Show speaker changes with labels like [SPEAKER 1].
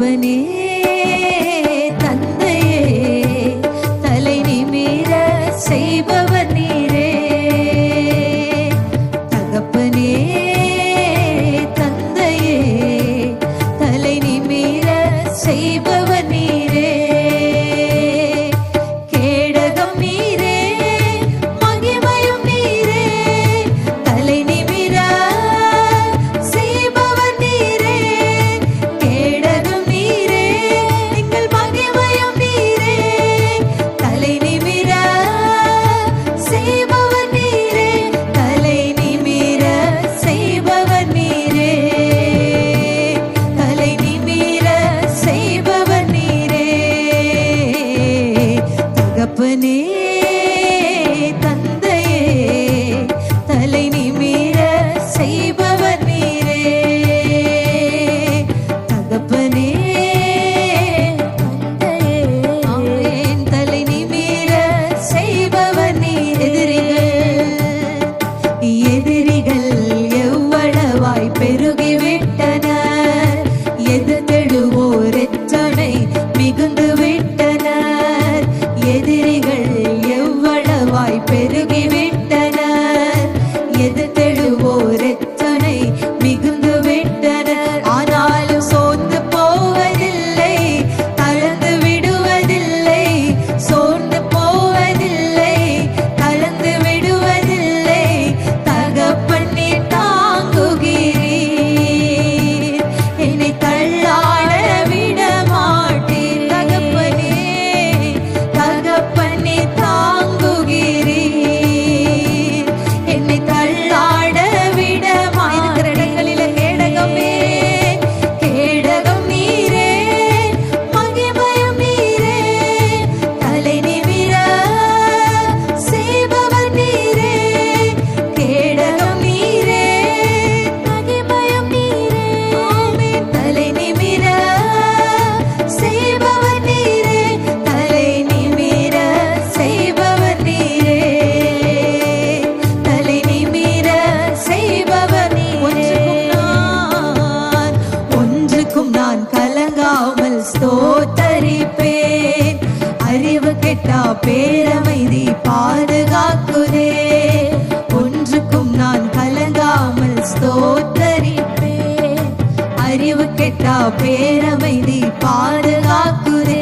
[SPEAKER 1] தகப்பனே தந்தையே தலை நிமிர செய்பவர் நீரே. தகப்பனே தந்தையே தலை நிமிர അവനേ పెరిగి நீதி பாதுகாக்குதே.